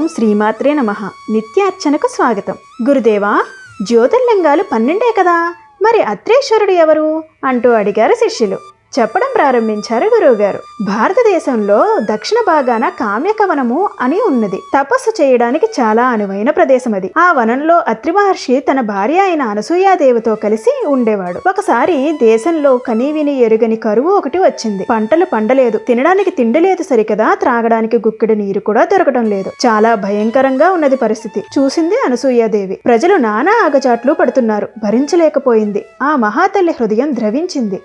ఓం శ్రీమాత్రే నమ. నిత్యార్చనకు స్వాగతం. గురుదేవా జ్యోతిర్లింగాలు పన్నెండే కదా? మరి అత్రేశ్వరుడు ఎవరు? అంటూ అడిగారు శిష్యులు. చెప్పడం ప్రారంభించారు గురువుగారు. భారతదేశంలో దక్షిణ భాగాన కామ్యకవనము అని ఉన్నది. తపస్సు చేయడానికి చాలా అనువైన ప్రదేశం అది. ఆ వనంలో అత్రి మహర్షి తన భార్య అయిన అనసూయాదేవితో కలిసి ఉండేవాడు. ఒకసారి దేశంలో కనీవిని ఎరుగని కరువు ఒకటి వచ్చింది. పంటలు పండలేదు. తినడానికి తిండి లేదు సరికదా. త్రాగడానికి గుక్కెడు నీరు కూడా దొరకడం లేదు. చాలా భయంకరంగా ఉన్నది పరిస్థితి. చూసింది అనసూయాదేవి. ప్రజలు నానా ఆగచాట్లు పడుతున్నారు. భరించలేకపోయింది. ఆ మహాతల్లి హృదయం ద్రవించింది.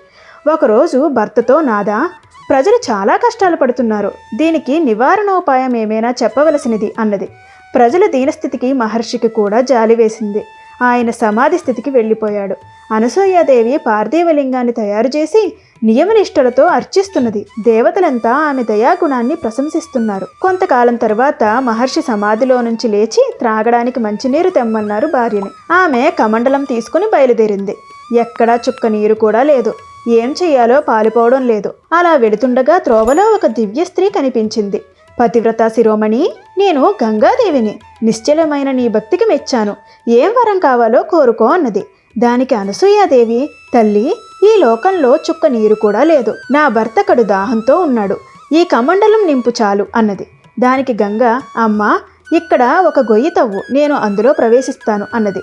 ఒకరోజు భర్తతో నాదా ప్రజలు చాలా కష్టాలు పడుతున్నారు. దీనికి నివారణోపాయం ఏమైనా చెప్పవలసినది? అన్నది. ప్రజల దీనస్థితికి మహర్షికి కూడా జాలి వేసింది. ఆయన సమాధి స్థితికి వెళ్ళిపోయాడు. అనసూయాదేవి పార్థివలింగాన్ని తయారు చేసి నియమనిష్టలతో అర్చిస్తున్నది. దేవతలంతా ఆమె దయాగుణాన్ని ప్రశంసిస్తున్నారు. కొంతకాలం తర్వాత మహర్షి సమాధిలో నుంచి లేచి త్రాగడానికి మంచినీరు తెమ్మన్నారు భార్యని. ఆమె కమండలం తీసుకుని బయలుదేరింది. ఎక్కడా చుక్క నీరు కూడా లేదు. ఏం చెయ్యాలో పాలుపోవడం లేదు. అలా వెడుతుండగా త్రోవలో ఒక దివ్య స్త్రీ కనిపించింది. పతివ్రత శిరోమణి నేను గంగాదేవిని. నిశ్చలమైన నీ భక్తికి మెచ్చాను. ఏం వరం కావాలో కోరుకో అన్నది. దానికి అనసూయాదేవి తల్లి ఈ లోకంలో చుక్క నీరు కూడా లేదు. నా భర్త కడు దాహంతో ఉన్నాడు. ఈ కమండలం నింపు చాలు అన్నది. దానికి గంగ అమ్మ ఇక్కడ ఒక గొయ్యి తవ్వు. నేను అందులో ప్రవేశిస్తాను అన్నది.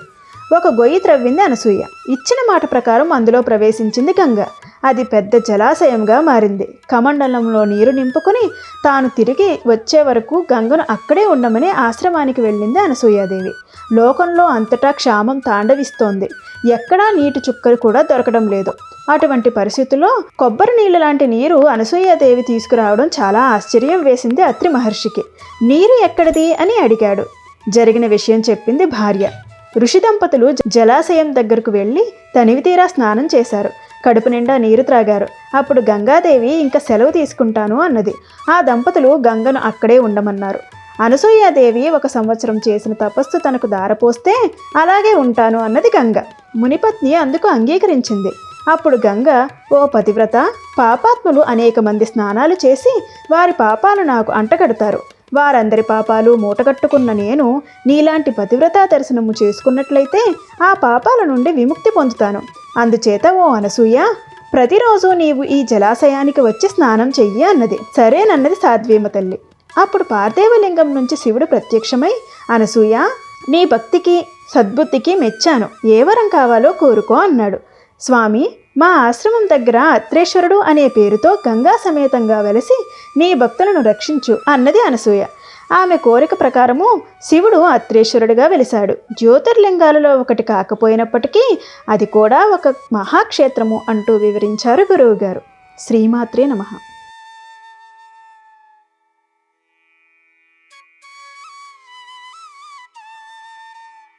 ఒక గొయ్యి త్రవ్వింది అనసూయ. ఇచ్చిన మాట ప్రకారం అందులో ప్రవేశించింది గంగ. అది పెద్ద జలాశయంగా మారింది. కమండలంలో నీరు నింపుకుని తాను తిరిగి వచ్చే వరకు గంగను అక్కడే ఉండమని ఆశ్రమానికి వెళ్ళింది అనసూయాదేవి. లోకంలో అంతటా క్షామం తాండవిస్తోంది. ఎక్కడా నీటి చుక్కలు కూడా దొరకడం లేదు. అటువంటి పరిస్థితుల్లో కొబ్బరి నీళ్ళ లాంటి నీరు అనసూయాదేవి తీసుకురావడం చాలా ఆశ్చర్యం వేసింది అత్రి మహర్షికి. నీరు ఎక్కడిది? అని అడిగాడు. జరిగిన విషయం చెప్పింది భార్య. ఋషి దంపతులు జలాశయం దగ్గరకు వెళ్ళి తనివి తీరా స్నానం చేశారు. కడుపు నిండా నీరు త్రాగారు. అప్పుడు గంగాదేవి ఇంకా సెలవు తీసుకుంటాను అన్నది. ఆ దంపతులు గంగను అక్కడే ఉండమన్నారు. అనసూయాదేవి ఒక సంవత్సరం చేసిన తపస్సు తనకు దారపోస్తే అలాగే ఉంటాను అన్నది గంగ. మునిపత్ని అందుకు అంగీకరించింది. అప్పుడు గంగ ఓ పతివ్రత పాపాత్ములు అనేక మంది స్నానాలు చేసి వారి పాపాలు నాకు అంటగడతారు. వారందరి పాపాలు మూటగట్టుకున్న నేను నీలాంటి పతివ్రత దర్శనము చేసుకున్నట్లయితే ఆ పాపాల నుండి విముక్తి పొందుతాను. అందుచేత ఓ అనసూయ ప్రతిరోజు నీవు ఈ జలాశయానికి వచ్చి స్నానం చెయ్యి అన్నది. సరేనన్నది సాధ్వీమ తల్లి. అప్పుడు పార్థేవలింగం నుంచి శివుడు ప్రత్యక్షమై అనసూయ నీ భక్తికి సద్బుద్ధికి మెచ్చాను. ఏ వరం కావాలో కోరుకో అన్నాడు. స్వామి మా ఆశ్రమం దగ్గర అత్రేశ్వరుడు అనే పేరుతో గంగా సమేతంగా వెలసి నీ భక్తులను రక్షించు అన్నది అనసూయ. ఆమె కోరిక ప్రకారము శివుడు అత్రేశ్వరుడిగా వెలిశాడు. జ్యోతిర్లింగాలలో ఒకటి కాకపోయినప్పటికీ అది కూడా ఒక మహాక్షేత్రము అంటూ వివరించారు గురువుగారు. శ్రీమాత్రే నమః.